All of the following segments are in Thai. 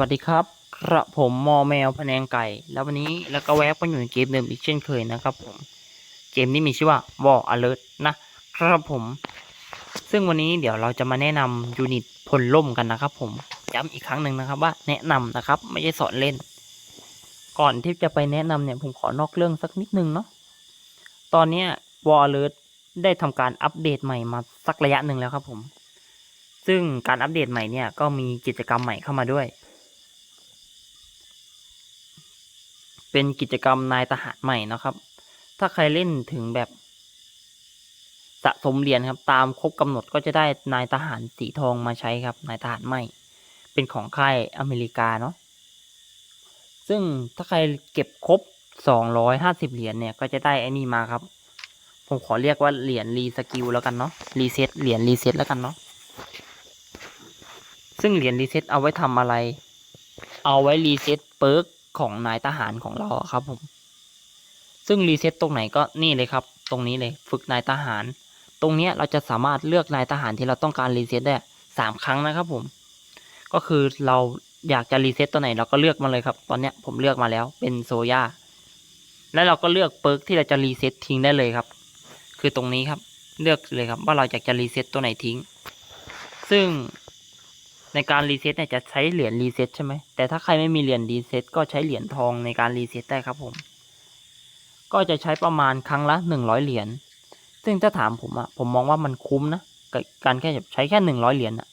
วัสดีครับกระผมมอแมวพะแนงไก่ แล้ววันนี้แล้วก็แวะมาอยู่ในเกมเดิมอีกเช่นเคยนะครับผมเกมนี้มีชื่อว่า War Alert นะครับผม ซึ่งวันนี้เดี๋ยวเราจะมาแนะนำยูนิตพลล่มกันนะครับผมย้ำอีกครั้งหนึ่งนะครับว่าแนะนำนะครับไม่ใช่สอนเล่น ก่อนที่จะไปแนะนำเนี่ยผมขอนอกเรื่องสักนิดนึงเนาะตอนเนี้ย War Alert ได้ทำการอัปเดตใหม่มาสักระยะหนึ่งแล้วครับผมซึ่งการอัปเดตใหม่เนี่ยก็มีกิจกรรมใหม่เข้ามาด้วย เป็นกิจกรรมนายทหารใหม่นะครับ ถ้าใครเล่นถึงแบบสะสมเหรียญครับ ตามครบกำหนดก็จะได้นายทหารสีทองมาใช้ครับ นายทหารใหม่ เป็นของค่ายอเมริกาเนาะ ซึ่งถ้าใครเก็บครบสองร้อยห้าสิบเหรียญเนี่ยก็จะได้ไอ้นี่มาครับ ผมขอเรียกว่าเหรียญรีสกิลแล้วกันเนาะ รีเซ็ตเหรียญรีเซ็ตแล้วกันเนาะ ซึ่งเหรียญรีเซ็ตเอาไว้ทำอะไร เอาไว้รีเซ็ตเปิร์ก ของนายทหารของเราครับผม ซึ่งรีเซ็ตตรงไหนก็นี่เลยครับ ตรงนี้เลยฝึกนายทหาร ตรงนี้เราจะสามารถเลือกนายทหารที่เราต้องการรีเซ็ตได้สามครั้งนะครับผม ก็คือเราอยากจะรีเซ็ตตัวไหนเราก็เลือกมาเลยครับ ตอนนี้ผมเลือกมาแล้วเป็นโซย่าแล้วเราก็เลือกเปิร์กที่เราจะรีเซ็ตทิ้งได้เลยครับ คือตรงนี้ครับ เลือกเลยครับว่าเราอยากจะรีเซ็ตตัวไหนทิ้ง ซึ่ง ในการรีเซ็ตเนี่ยจะใช้เหรียญรีเซ็ตใช่ไหมแต่ถ้าใครไม่มีเหรียญรีเซ็ตก็ใช้เหรียญทองในการรีเซ็ตได้ครับผม ก็จะใช้ประมาณครั้งละหนึ่งร้อยเหรียญซึ่งถ้าถามผมอะผมมองว่ามันคุ้มนะการแค่ใช้แค่หนึ่งร้อยเหรียญอะ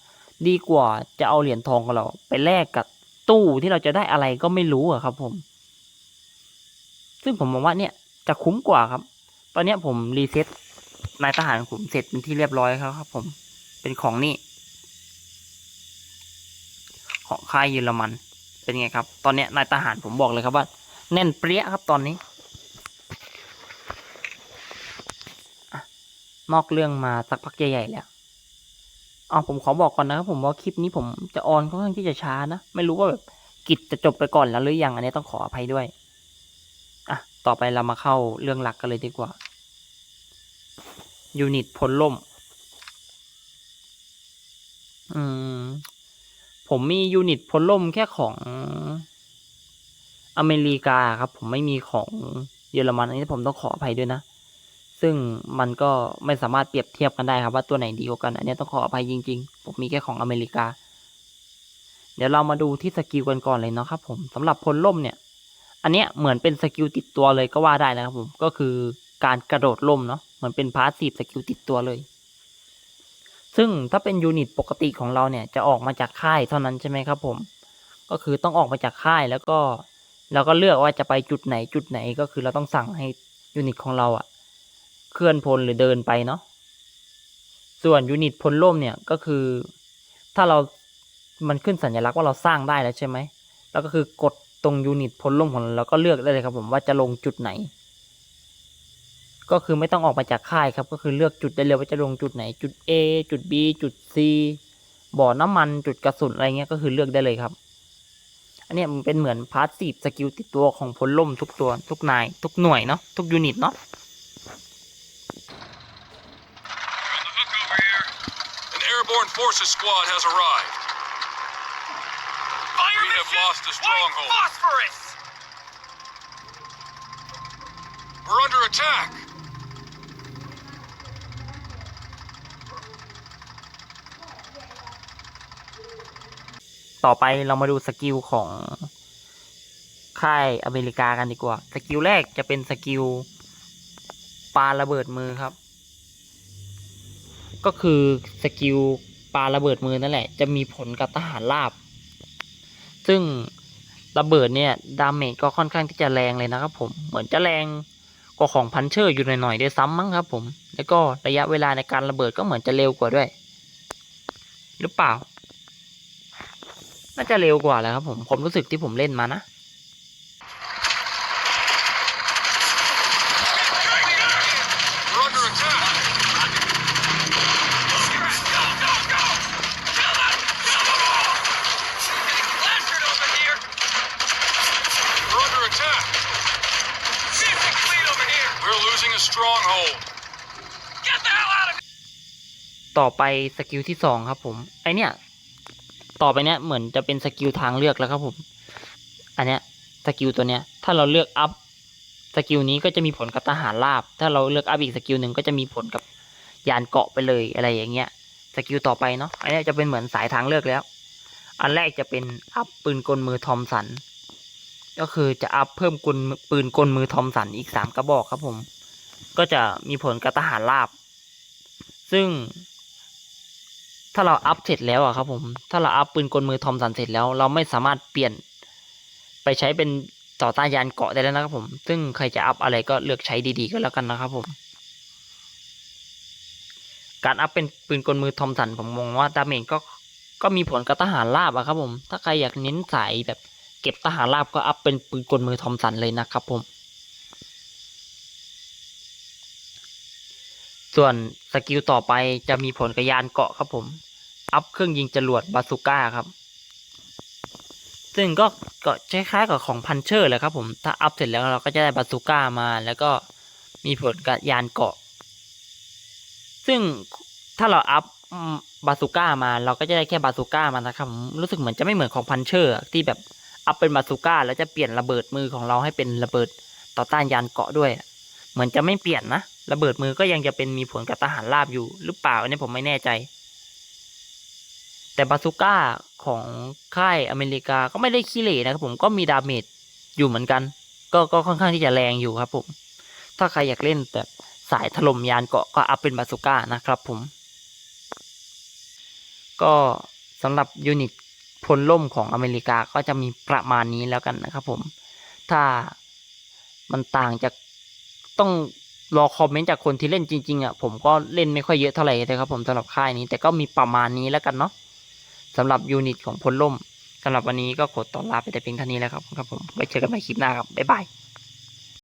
ดีกว่าจะเอาเหรียญทองของเรา ไปแลกกับตู้ที่เราจะได้อะไรก็ไม่รู้อะครับผม ซึ่งผมมองว่าเนี่ยจะคุ้มกว่าครับ ตอนนี้ผมรีเซ็ตนายทหารผมเสร็จเป็นที่เรียบร้อยแล้วครับผม เป็นของนี่ ของค่ายเยอรมัน เป็นไงครับ ตอนนี้นายทหารผมบอกเลยครับว่า แน่นเปรี้ยครับตอนนี้ นอกเรื่องมาสักพักใหญ่ๆแล้วเอาผมขอบอกก่อนนะครับผมว่าคลิปนี้ผมจะออนค่อนข้างที่จะช้านะ ไม่รู้ว่าแบบกิจจะจบไปก่อนแล้วหรือยัง อันนี้ต้องขออภัยด้วย อะ ต่อไปเรามาเข้าเรื่องหลักกันเลยดีกว่า ยูนิตพลล่ม อืม ผมมียูนิตพลล่มแค่ของอเมริกาครับ ผมไม่มีของเยอรมันอันนี้ผมต้องขออภัยด้วยนะ ซึ่งมันก็ไม่สามารถเปรียบเทียบกันได้ครับ ว่าตัวไหนดีกว่ากัน อันนี้ต้องขออภัยจริง ๆ ผมมีแค่ของอเมริกา เดี๋ยวเรามาดูที่สกิลกันก่อนเลยเนาะครับผมสำหรับพลล่มเนี่ย อันเนี้ยเหมือนเป็นสกิลติดตัวเลยก็ว่าได้นะครับผมก็คือการกระโดดล่มเนาะเหมือนเป็นพาสซีฟสกิลติดตัวเลย ซึ่งถ้าเป็นยูนิตปกติของเราเนี่ยจะออกมาจากค่ายเท่านั้นใช่ไหมครับผม ก็คือต้องออกมาจากค่ายแล้วก็เราก็เลือกว่าจะไปจุดไหนจุดไหนก็คือเราต้องสั่งให้ยูนิตของเราอะเคลื่อนพลหรือเดินไปเนาะส่วนยูนิตพลล่มเนี่ยก็คือ ถ้าเรามันขึ้นสัญลักษณ์ว่าเราสร้างได้แล้วใช่ไหมแล้วก็คือกดตรงยูนิตพลล่มของเราแล้วก็เลือกได้เลยครับผมว่าจะลงจุดไหน ก็คือไม่ต้องออกมาจากค่ายครับ ก็คือเลือกจุดได้เลยว่าจะลงจุดไหน จุด A จุด B จุด C บ่อน้ำมันจุดกระสุนอะไรเงี้ยก็คือเลือกได้เลยครับ อันเนี้ยมันเป็นเหมือนพาสซีฟสกิลติดตัวของพลล่มทุกตัว ทุกนาย ทุกหน่วยเนาะทุกยูนิตเนาะ An airborne forces squad has arrived. Fire We have mission lost a White stronghold. phosphorus! We're under attack. ต่อไปเรามาดูสกิลของค่ายอเมริกากันดีกว่า สกิลแรกจะเป็นสกิลปาระเบิดมือครับ ก็คือสกิลปาระเบิดมือนั่นแหละ จะมีผลกับทหารราบ ซึ่งระเบิดเนี่ยดาเมจก็ค่อนข้างที่จะแรงเลยนะครับผม เหมือนจะแรงกว่าของพันเชอร์อยู่หน่อยๆด้วยซ้ำมั้งครับผม แล้วก็ระยะเวลาในการระเบิดก็เหมือนจะเร็วกว่าด้วย หรือเปล่า น่าจะเร็วกว่าแล้วครับผม ผมรู้สึกที่ผมเล่นมานะต่อไปสกิลที่สองครับผม ไอเนี่ย ต่อไปเนี้ยเหมือนจะเป็นสกิลทางเลือกแล้วครับผม อันเนี้ยสกิลตัวเนี้ยถ้าเราเลือกอัพสกิลนี้ก็จะมีผลกับทหารราบ ถ้าเราเลือกอัพอีกสกิลหนึ่งก็จะมีผลกับยานเกาะไปเลยอะไรอย่างเงี้ย สกิลต่อไปเนาะ อันเนี้ยจะเป็นเหมือนสายทางเลือกแล้ว อันแรกจะเป็นอัพปืนกลมือทอมสัน ก็คือจะอัพเพิ่มกลปืนกลมือทอมสันอีกสามกระบอกครับผม ก็จะมีผลกับทหารราบ ซึ่ง ถ้าเราอัพเสร็จแล้วอะครับผม ถ้าเราอัพปืนกลมือทอมสันเสร็จแล้ว เราไม่สามารถเปลี่ยน ไปใช้เป็นต่อต้านยานเกาะได้แล้วนะครับผม ซึ่งใครจะอัพอะไรก็เลือกใช้ดีๆก็แล้วกันนะครับผม การอัพเป็นปืนกลมือทอมสันผมมองว่าดาเมจก็ก็มีผลกับทหารราบอะครับผม ถ้าใครอยากเน้นสายแบบเก็บทหารราบก็อัพเป็นปืนกลมือทอมสันเลยนะครับผม ส่วนสกิลต่อไปจะมีผลกับยานเกาะครับผม อัพเครื่องยิงจรวดบาซูก้าครับ ซึ่งก็ก็คล้ายๆกับของพันเชอร์แหละครับผม ถ้าอัพเสร็จแล้วเราก็จะได้บาซูก้ามา แล้วก็มีผลกับยานเกาะ ซึ่งถ้าเราอัพบาซูก้ามาเราก็จะได้แค่บาซูก้ามานะครับผมรู้สึกเหมือนจะไม่เหมือนของพันเชอร์ที่แบบอัพเป็นบาซูก้าแล้วจะเปลี่ยนระเบิดมือของเราให้เป็นระเบิดต่อต้านยานเกาะด้วย เหมือนจะไม่เปลี่ยนนะระเบิดมือก็ยังจะเป็นมีผลกับทหารราบอยู่หรือเปล่าอันนี้ผมไม่แน่ใจ แต่บาซูก้าของค่ายอเมริกาก็ไม่ได้ขี้เหร่นะครับผมก็มีดาเมจอยู่เหมือนกัน ก็ก็ค่อนข้างที่จะแรงอยู่ครับผมถ้าใครอยากเล่นแบบสายถล่มยานเกาะก็อัพเป็นบาซูก้านะครับผม ก็สำหรับยูนิตพลล่มของอเมริกาก็จะมีประมาณนี้แล้วกันนะครับผม ถ้ามันต่างจาก ต้องรอคอมเมนต์จากคนที่เล่นจริงๆอะผมก็เล่นไม่ค่อยเยอะเท่าไหร่นะครับผมสำหรับค่ายนี้แต่ก็มีประมาณนี้แล้วกันเนาะสำหรับยูนิตของพลล่มสำหรับวันนี้ก็ขอตอนลาไปแต่เพียงเท่านี้แล้วครับครับผมไว้เจอกันใหม่คลิปหน้าครับบ๊ายบาย